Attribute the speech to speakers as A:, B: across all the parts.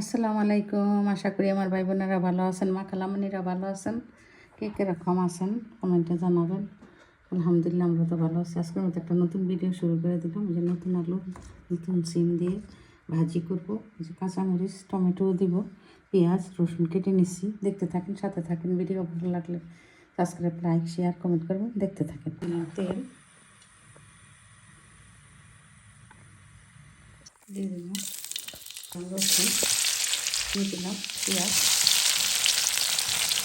A: আসসালামু আলাইকুম। আশা করি আমার ভাই বোনেরা ভালো আছেন, মা খালামণিরা ভালো আছেন। কে কীরকম আছেন? কমেন্টে জানাবেন। আলহামদুলিল্লাহ আমরা তো ভালো আছি। আজকের মতো একটা নতুন ভিডিও শুরু করে দিলাম। যে নতুন আলু, নতুন সিম দিয়ে ভাজি করব। যে কাঁচামরিচ, টমেটো দিব, পেঁয়াজ, রসুন কেটে নিচ্ছি দেখতে থাকেন, সাথে থাকেন। ভিডিও ভালো লাগলে সাবস্ক্রাইব লাইক শেয়ার কমেন্ট করবেন। দেখতে থাকেন। তেল দিয়ে দিলাম। রসুন। দিয়ে দিলাম পেঁয়াজ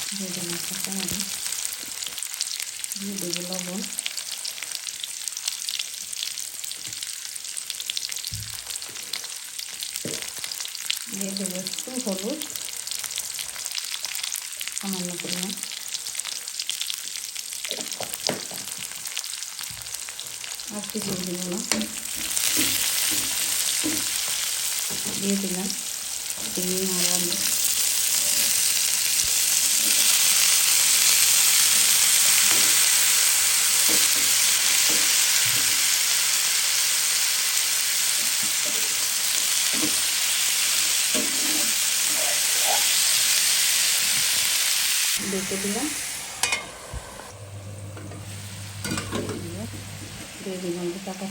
A: দিয়ে দিলাম কাঁচামরিচ দিয়ে দেবো লবণ দিয়ে দেবো একটু হলুদ সামান্য পরিমাণ আর কিছু দিব না দিয়ে দিলাম চিনি আর আলু দেখে দিলাম দিয়ে দিলাম যে টাকা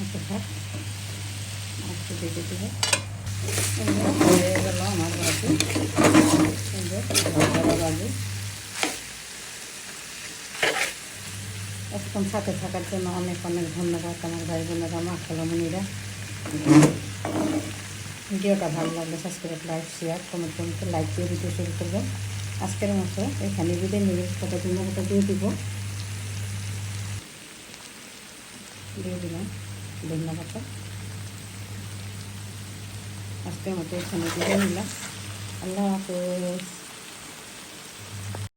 A: আমার একদম সাথে থাকার জন্য অনেক অনেক ধন্যবাদ আমার ভাই বোনেরা, মা খালামণিরা ভিডিওটা ভালো লাগলে সাবস্ক্রাইব লাইক শেয়ার কমেন্ট করতে লাইক দিয়ে ভিডিও শুরু করবেন। আজকের মতো এখানে বিদায় কত দিন দিয়ে দিব। দিয়ে দিলাম। ধন্যবাদ। আজকের মতো এখানে বিদায় আল্লাহ হাফেজ।